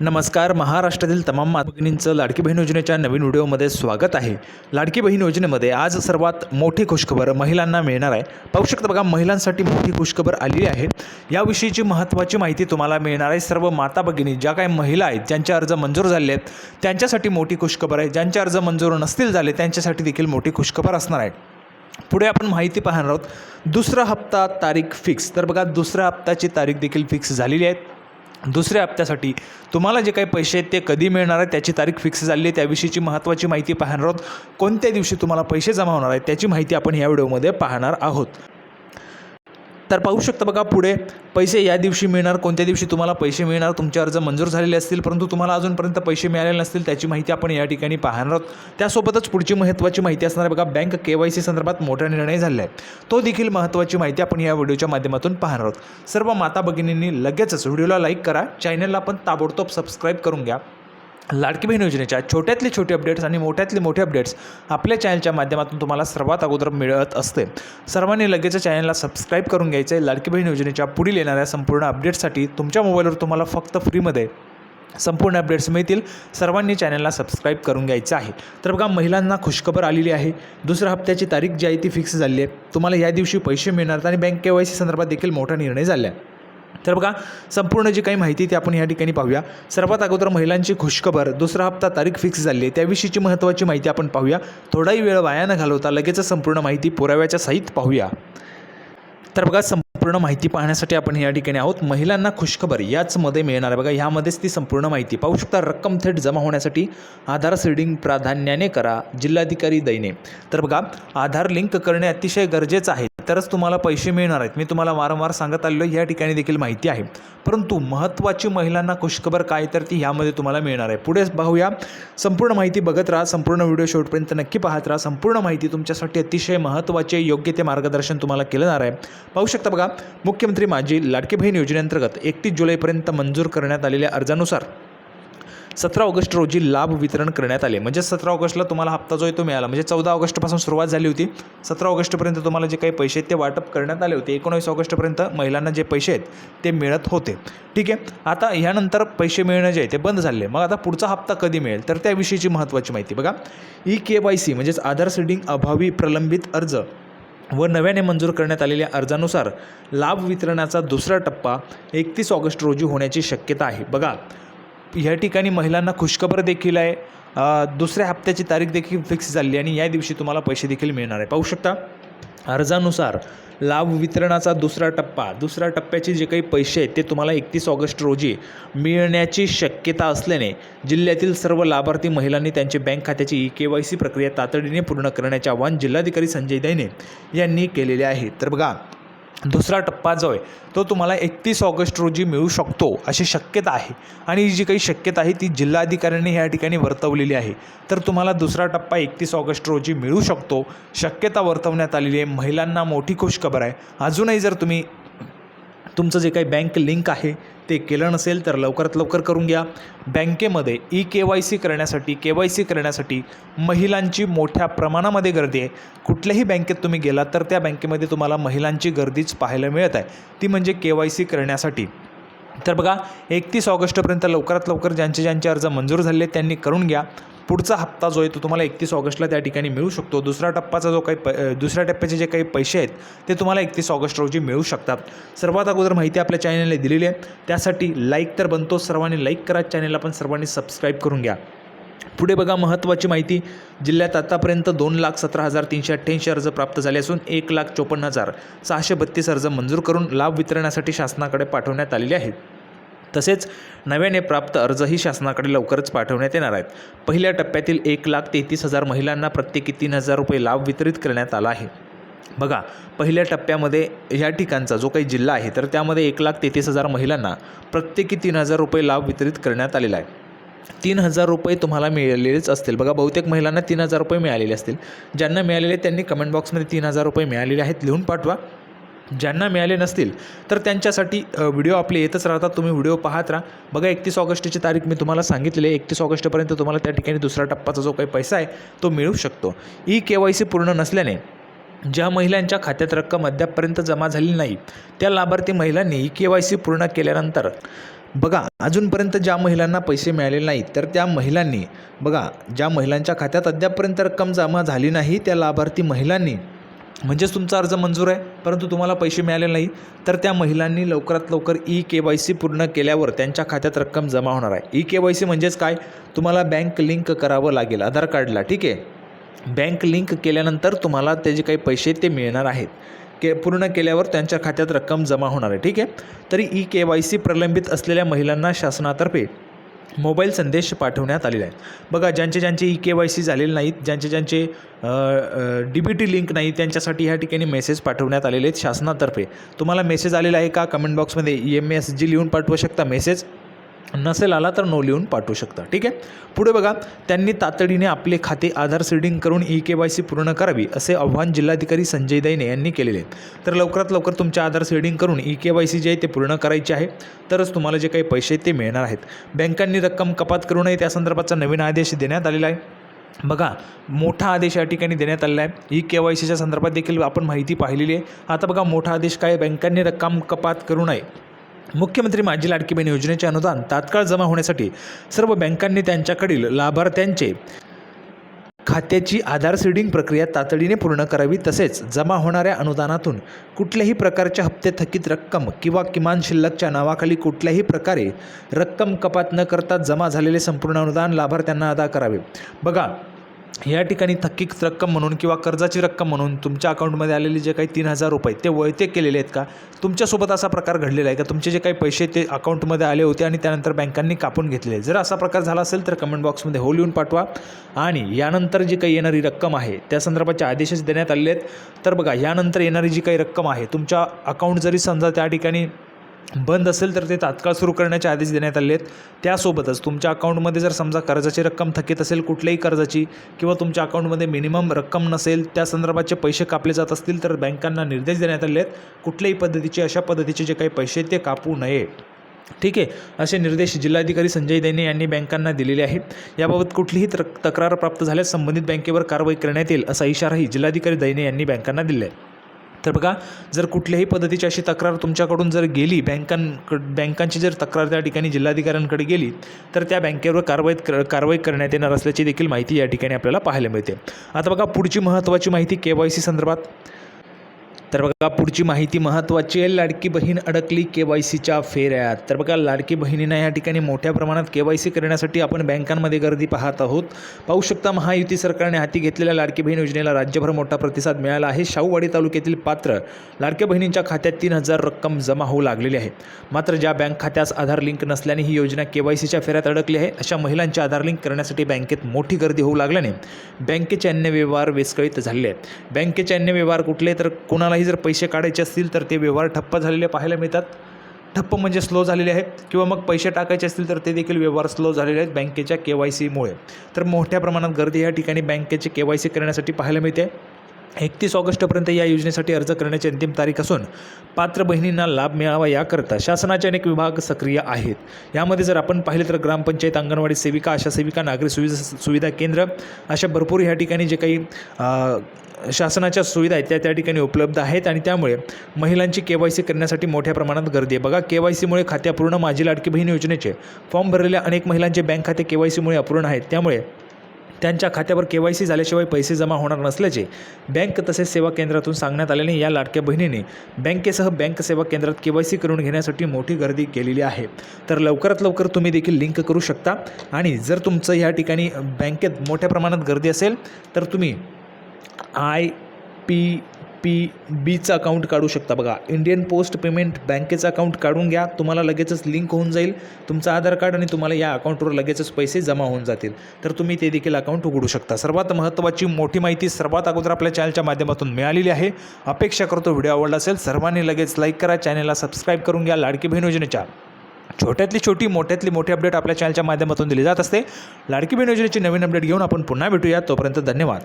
नमस्कार महाराष्ट्रातील तमाम मातभगिनींचं लाडकी बहीण योजनेच्या नवीन व्हिडिओमध्ये स्वागत आहे. लाडकी बहीण योजनेमध्ये आज सर्वात मोठी खुशखबर महिलांना मिळणार आहे. पाहू शकता बघा महिलांसाठी मोठी खुशखबर आलेली आहे. याविषयीची महत्त्वाची माहिती तुम्हाला मिळणार आहे. सर्व माता भगिनी ज्या काही महिला आहेत ज्यांचे अर्ज मंजूर झाले आहेत त्यांच्यासाठी मोठी खुशखबर आहे. ज्यांचे अर्ज मंजूर नसतील झाले त्यांच्यासाठी देखील मोठी खुशखबर असणार आहे. पुढे आपण माहिती पाहणार आहोत. दुसरा हप्ता तारीख फिक्स. तर बघा दुसऱ्या हप्त्याची तारीख देखील फिक्स झालेली आहे. दुसऱ्या हप्त्यासाठी तुम्हाला जे काही पैसे आहेत ते कधी मिळणार आहे त्याची तारीख फिक्स झाली आहे त्याविषयीची महत्त्वाची माहिती पाहणार आहोत. कोणत्या दिवशी तुम्हाला पैसे जमा होणार आहेत त्याची माहिती आपण या व्हिडिओमध्ये पाहणार आहोत. तर पाहू शकता बघा पुढे पैसे या दिवशी मिळणार कोणत्या दिवशी तुम्हाला पैसे मिळणार तुमचे अर्ज मंजूर झालेले असतील परंतु तुम्हाला अजूनपर्यंत पैसे मिळालेले नसतील त्याची माहिती आपण या ठिकाणी पाहणार आहोत. त्यासोबतच पुढची महत्त्वाची माहिती असणार बघा बँक के वाय सी संदर्भात मोठा निर्णय झाला आहे तो देखील महत्त्वाची माहिती आपण या व्हिडिओच्या माध्यमातून पाहणार आहोत. सर्व माता भगिनींनी लगेचच व्हिडिओला लाईक करा चॅनलला पण ताबडतोब सबस्क्राईब करून घ्या. लाडकी बहीण योजनेच्या छोट्यातले छोटे अपडेट्स आणि मोठ्यातले मोठे अपडेट्स आपल्या चॅनलच्या माध्यमातून तुम्हाला सर्वात अगोदर मिळत असते. सर्वांनी लगेच चॅनलला सबस्क्राईब करून घ्यायचं. आहे लाडकी बहीण योजनेच्या पुढील येणाऱ्या संपूर्ण अपडेट्ससाठी तुमच्या मोबाईलवर तुम्हाला फक्त फ्रीमध्ये संपूर्ण अपडेट्स मिळतील. सर्वांनी चॅनलला सबस्क्राईब करून घ्यायचं आहे. तर बघा महिलांना खुशखबर आलेली आहे. दुसऱ्या हप्त्याची तारीख जी आहे ती फिक्स झाली आहे. तुम्हाला या दिवशी पैसे मिळणार आणि बँक के वाय सी संदर्भात देखील मोठा निर्णय झाला आहे. तर बघा संपूर्ण जी काही माहिती ती आपण या ठिकाणी पाहूया. सर्वात अगोदर महिलांची खुशखबर दुसरा हप्ता तारीख फिक्स झाली आहे. त्याविषयीची महत्त्वाची माहिती आपण पाहूया. थोडाही वेळ वाया न घालवता लगेच संपूर्ण माहिती पुराव्याच्या सहित पाहूया. तर बघा संपूर्ण माहिती पाहण्यासाठी आपण या ठिकाणी आहोत. महिलांना खुशखबर याचमध्ये मिळणार आहे. बघा ह्यामध्येच ती संपूर्ण माहिती. पाहू शकता रक्कम थेट जमा होण्यासाठी आधार सीडिंग प्राधान्याने करा. जिल्हाधिकारी दैने. तर बघा आधार लिंक करणे अतिशय गरजेचं आहे. तरच तुम्हाला पैसे मिळणार आहेत. मी तुम्हाला वारंवार सांगत आलेलो या ठिकाणी देखील माहिती आहे. परंतु महत्त्वाची महिलांना खुशखबर काय तर ती ह्यामध्ये तुम्हाला मिळणार आहे. पुढे पाहूया. संपूर्ण माहिती बघत राहा. संपूर्ण व्हिडिओ शेवटपर्यंत नक्की पाहत राहा. संपूर्ण माहिती तुमच्यासाठी अतिशय महत्त्वाचे योग्य ते मार्गदर्शन तुम्हाला केलं जाणार आहे. पाहू शकता बघा मुख्यमंत्री माझी लाडकी बहीण योजनेअंतर्गत एकतीस जुलैपर्यंत मंजूर करण्यात आलेल्या अर्जानुसार सतरा ऑगस्ट रोजी लाभ वितरण करण्यात आले. म्हणजे सतरा ऑगस्टला तुम्हाला हप्ता जो आहे तो मिळाला. म्हणजे चौदा ऑगस्टपासून सुरुवात झाली होती. सतरा ऑगस्टपर्यंत तुम्हाला जे काही पैसे आहेत ते वाटप करण्यात आले होते. एकोणावीस ऑगस्टपर्यंत महिलांना जे पैसे आहेत ते मिळत होते. ठीक आहे? आता ह्यानंतर पैसे मिळणं जे आहे ते बंद झाले. मग आता पुढचा हप्ता कधी मिळेल? तर त्याविषयीची महत्त्वाची माहिती बघा. ई के वाय सी म्हणजेच आधार सीडिंग अभावी प्रलंबित अर्ज व नव्याने मंजूर करण्यात आलेल्या अर्जानुसार लाभ वितरणाचा दुसरा टप्पा एकतीस ऑगस्ट रोजी होण्याची शक्यता आहे. बघा. या ठिकाणी महिलांना खुशखबर देखील आहे. दुसऱ्या हप्त्याची तारीख देखील फिक्स झाली आणि या दिवशी तुम्हाला पैसे देखील मिळणार आहे. पाहू शकता अर्जानुसार लाभ वितरणाचा दुसरा टप्पा दुसऱ्या टप्प्याचे जे काही पैसे आहेत ते तुम्हाला एकतीस ऑगस्ट रोजी मिळण्याची शक्यता असल्याने जिल्ह्यातील सर्व लाभार्थी महिलांनी त्यांचे बँक खात्याची ई के वाय सी प्रक्रिया तातडीने पूर्ण करण्याचे आवाहन जिल्हाधिकारी संजय दैने यांनी केलेले आहे. तर बघा दुसरा टप्पा जो आहे तो तुम्हाला एकतीस ऑगस्ट रोजी मिळू शकतो अशी शक्यता आहे. आणि ही जी काही शक्यता आहे ती जिल्हाधिकाऱ्यांनी या ठिकाणी वर्तवलेली आहे. तर तुम्हाला दुसरा टप्पा एकतीस ऑगस्ट रोजी मिळू शकतो. शक्यता वर्तवण्यात आलेली आहे. महिलांना मोठी खुशखबर आहे. अजूनही जर तुम्ही तुमचं जे काही बँक लिंक आहे ते केलं नसेल तर लवकरात लवकर करून घ्या. बँकेमध्ये ई के वाय सी करण्यासाठी के वाय सी करण्यासाठी महिलांची मोठ्या प्रमाणामध्ये गर्दी आहे. कुठल्याही बँकेत तुम्ही गेलात तर त्या बँकेमध्ये तुम्हाला महिलांची गर्दीच पाहायला मिळत आहे. ती म्हणजे के वाय सी करण्यासाठी. तर बघा एकतीस ऑगस्टपर्यंत लवकरात लवकर ज्यांचे ज्यांचे अर्ज मंजूर झाले त्यांनी करून घ्या. पुढचा हप्ता जो आहे तो तुम्हाला एकतीस ऑगस्टला त्या ठिकाणी मिळू शकतो. दुसरा टप्पाचा जो काही प दुसऱ्या टप्प्याचे जे काही पैसे आहेत ते तुम्हाला एकतीस ऑगस्ट रोजी मिळू शकतात. सर्वात अगोदर माहिती आपल्या चॅनलने दिलेली आहे. त्यासाठी लाईक तर बनतो सर्वांनी लाईक करा. चॅनलला पण सर्वांनी सबस्क्राईब करून घ्या. पुढे बघा महत्त्वाची माहिती. जिल्ह्यात आतापर्यंत दोन लाख सतरा हजार तीनशे अठ्ठ्याऐंशी अर्ज प्राप्त झाले असून एक लाख चोपन्न हजार सहाशे बत्तीस अर्ज मंजूर करून लाभ वितरणासाठी शासनाकडे पाठवण्यात आलेले आहेत. तसेच नव्याने प्राप्त अर्जही शासनाकडे लवकरच पाठवण्यात येणार आहेत. पहिल्या टप्प्यातील एक लाख तेहतीस हजार महिलांना प्रत्येकी तीन हजार रुपये लाभ वितरित करण्यात आला आहे. बघा पहिल्या टप्प्यामध्ये ह्या ठिकाणचा जो काही जिल्हा आहे तर त्यामध्ये एक लाख तेहतीस हजार महिलांना प्रत्येकी तीन हजार रुपये लाभ वितरित करण्यात आलेला आहे. तीन हजार रुपये तुम्हाला मिळालेलेच असतील. बघा बहुतेक महिलांना तीन हजार रुपये मिळालेले असतील. ज्यांना मिळालेले त्यांनी कमेंट बॉक्समध्ये तीन हजार रुपये मिळालेले आहेत. लिहून पाठवा. ज्यांना मिळाले नसतील तर त्यांच्यासाठी व्हिडिओ आपले येतच राहतात. तुम्ही व्हिडिओ पाहत राहा. बघा एकतीस ऑगस्टची तारीख मी तुम्हाला सांगितलेली आहे. एकतीस ऑगस्टपर्यंत तुम्हाला त्या ठिकाणी दुसरा टप्पाचा जो काही पैसा आहे तो मिळू शकतो. ई के वाय सी पूर्ण नसल्याने ज्या महिलांच्या खात्यात रक्कम अद्यापपर्यंत जमा झाली नाही त्या लाभार्थी महिलांनी ई के वाय सी पूर्ण केल्यानंतर बघा अजूनपर्यंत ज्या महिलांना पैसे मिळालेले नाहीत तर त्या महिलांनी बघा ज्या महिलांच्या खात्यात अद्यापपर्यंत रक्कम जमा झाली नाही त्या लाभार्थी महिलांनी म्हणजेच तुमचा अर्ज मंजूर आहे परंतु तुम्हाला पैसे मिळाले नाही तर त्या महिलांनी लवकरात लवकर ई के वाय सी पूर्ण केल्यावर त्यांच्या खात्यात रक्कम जमा होणार आहे. ई के वाय सी म्हणजेच काय? तुम्हाला बँक लिंक करावं लागेल आधार कार्डला ठीक आहे? बँक लिंक केल्यानंतर तुम्हाला त्याचे काही पैसे ते मिळणार आहेत. के पूर्ण केल्यावर त्यांच्या खात्यात रक्कम जमा होणार आहे ठीक आहे? तरी ई के वाय सी प्रलंबित असलेल्या महिलांना शासनातर्फे मोबाईल संदेश पाठवण्यात आलेला आहे बघा ज्यांचे ज्यांचे ई के वाय सी झालेले नाहीत ज्यांचे ज्यांचे डी बी टी लिंक नाही त्यांच्यासाठी ह्या ठिकाणी मेसेज पाठवण्यात आलेले आहेत शासनातर्फे. तुम्हाला मेसेज आलेला आहे का? कमेंट बॉक्समध्ये ई एम एस जी लिहून पाठवू शकता. मेसेज नसेल आला तर नो लिहून पाठवू शकता. ठीक आहे? पुढे बघा त्यांनी तातडीने आपले खाते आधार सीडिंग करून ई के वाय सी पूर्ण करावी असे आव्हान जिल्हाधिकारी संजय दैने यांनी केलेले आहे तर लवकरात लवकर तुमचे आधार सीडिंग करून ई के वाय सी जे आहे ते पूर्ण करायचे आहे. तरच तुम्हाला जे काही पैसे ते मिळणार आहेत. बँकांनी रक्कम कपात करू नये त्या संदर्भाचा नवीन आदेश देण्यात आलेला आहे. बघा मोठा आदेश या ठिकाणी देण्यात आलेला आहे. ई के वाय सीच्या संदर्भात देखील आपण माहिती पाहिलेली आहे. आता बघा मोठा आदेश काय बँकांनी रक्कम कपात करू नये. मुख्यमंत्री माझी लाडकी बहीण योजनेचे अनुदान तात्काळ जमा होण्यासाठी सर्व बँकांनी त्यांच्याकडील लाभार्थ्यांचे खात्याची आधार सीडिंग प्रक्रिया तातडीने पूर्ण करावी तसेच जमा होणाऱ्या अनुदानातून कुठल्याही प्रकारच्या हप्ते थकीत रक्कम किंवा किमान शिल्लकच्या नावाखाली कुठल्याही प्रकारे रक्कम कपात न करता जमा झालेले संपूर्ण अनुदान लाभार्थ्यांना अदा करावे. बघा या ठिकाणी थकीत रक्कम म्हणून किंवा कर्जाची रक्कम म्हणून तुमच्या अकाउंटमध्ये आलेले जे काही तीन हजार रुपये ते वळते केलेले आहेत का? तुमच्यासोबत असा प्रकार घडलेला आहे का? तुमचे जे काही पैसे ते अकाउंटमध्ये आले होते आणि त्यानंतर बँकांनी कापून घेतलेले जर असा प्रकार झाला असेल तर कमेंट बॉक्समध्ये हो लिहून पाठवा. आणि यानंतर जी काही येणारी रक्कम आहे त्या संदर्भाचे आदेशच देण्यात आलेले आहेत. तर बघा यानंतर येणारी जी काही रक्कम आहे तुमच्या अकाउंट जरी समजा त्या ठिकाणी बंद असेल तर ते तात्काळ सुरू करण्याचे आदेश देण्यात आले आहेत त्यासोबतच तुमच्या अकाउंटमध्ये जर समजा कर्जाची रक्कम थकीत असेल कुठल्याही कर्जाची किंवा तुमच्या अकाउंटमध्ये मिनिमम रक्कम नसेल त्या संदर्भाचे पैसे कापले जात असतील तर बँकांना निर्देश देण्यात आले आहेत कुठल्याही पद्धतीचे अशा पद्धतीचे जे काही पैसे ते कापू नये. ठीक आहे? असे निर्देश जिल्हाधिकारी संजय दैने यांनी बँकांना दिलेले आहेत. याबाबत कुठलीही तक्रार प्राप्त झाल्यास संबंधित बँकेवर कारवाई करण्यात येईल असा इशाराही जिल्हाधिकारी दैने यांनी बँकांना दिला आहे. तर बघा जर कुठल्याही पद्धतीची अशी तक्रार तुमच्याकडून जर गेली बँकांकड बँकांची जर तक्रार त्या ठिकाणी जिल्हाधिकाऱ्यांकडे गेली तर त्या बँकेवर कारवाई कर कारवाई करण्यात येणार असल्याची देखील माहिती या ठिकाणी आपल्याला पाहायला मिळते. आता बघा पुढची महत्त्वाची माहिती के वाय सी संदर्भात. तर बघा पुढची माहिती महत्त्वाची आहे. लाडकी बहीण अडकली के वाय सीच्या फेऱ्यात. तर बघा लाडकी बहिणींना या ठिकाणी मोठ्या प्रमाणात के वाय सी करण्यासाठी आपण बँकांमध्ये गर्दी पाहत आहोत. पाहू शकता महायुती सरकारने हाती घेतलेल्या लाडकी बहीण योजनेला राज्यभर मोठा प्रतिसाद मिळाला आहे. शाहूवाडी तालुक्यातील पात्र लाडक्या बहिणींच्या खात्यात तीन हजार रक्कम जमा होऊ लागलेली आहे. मात्र ज्या बँक खात्यास आधार लिंक नसल्याने ही योजना के वाय सीच्या फेऱ्यात अडकली आहे अशा महिलांचे आधार लिंक करण्यासाठी बँकेत मोठी गर्दी होऊ लागल्याने बँकेचे अन्य व्यवहार विस्कळीत झालेले आहेत. बँकेचे अन्य व्यवहार कुठले तर कोणालाही जर पैसे काढायचे असतील तर ते व्यवहार ठप्प झालेले पाहायला मिळतात. ठप्प म्हणजे स्लो झालेले आहेत किंवा मग पैसे टाकायचे असतील तर ते देखील व्यवहार स्लो झालेले आहेत बँकेच्या के वाय सीमुळे तर मोठ्या प्रमाणात गर्दी या ठिकाणी बँकेचे के वाय सी करण्यासाठी पाहायला मिळते. एकतीस ऑगस्टपर्यंत या योजनेसाठी अर्ज करण्याची अंतिम तारीख असून पात्र बहिणींना लाभ मिळावा याकरता शासनाचे अनेक विभाग सक्रिय आहेत. यामध्ये जर आपण पाहिलं तर ग्रामपंचायत अंगणवाडी सेविका आशा सेविका नागरी सुविधा सुविधा केंद्र अशा भरपूर ह्या ठिकाणी जे काही शासनाच्या सुविधा आहेत त्या त्या ठिकाणी उपलब्ध आहेत आणि त्यामुळे महिलांची के वाय सी करण्यासाठी मोठ्या प्रमाणात गर्दी आहे. बघा के वाय सीमुळे खात्यापूर्ण माझी लाडकी बहीण योजनेचे फॉर्म भरलेल्या अनेक महिलांचे बँक खाते के वाय सीमुळे अपूर्ण आहेत. त्यामुळे त्यांच्या खात्यावर के वाय सी झाल्याशिवाय पैसे जमा होणार नसल्याचे बँक तसेच सेवा केंद्रातून सांगण्यात आल्याने या लाडक्या बहिणीने बँकेसह बँक सेवा केंद्रात के वाय सी करून घेण्यासाठी मोठी गर्दी केलेली आहे. तर लवकरात लवकर तुम्ही देखील लिंक करू शकता आणि जर तुमचं या ठिकाणी बँकेत मोठ्या प्रमाणात गर्दी असेल तर तुम्ही आय पी पी बीचं अकाउंट काढू शकता. बघा इंडियन पोस्ट पेमेंट बँकेचं अकाउंट काढून घ्या. तुम्हाला लगेचच लिंक होऊन जाईल. तुमचं आधार कार्ड आणि तुम्हाला या अकाउंटवर लगेचच पैसे जमा होऊन जातील. तर तुम्ही ते देखील अकाउंट उघडू शकता. सर्वात महत्त्वाची मोठी माहिती सर्वात अगोदर आपल्या चॅनलच्या माध्यमातून मिळालेली आहे. अपेक्षा करतो व्हिडिओ आवडला असेल सर्वांनी लगेच लाईक करा. चॅनलला सबस्क्राईब करून घ्या. लाडकी बहीण योजनेच्या छोट्यातली छोटी मोठ्यातली मोठी अपडेट आपल्या चॅनलच्या माध्यमातून दिली जात असते. लाडकी बहीण योजनेची नवीन अपडेट घेऊन आपण पुन्हा भेटूया. तोपर्यंत धन्यवाद.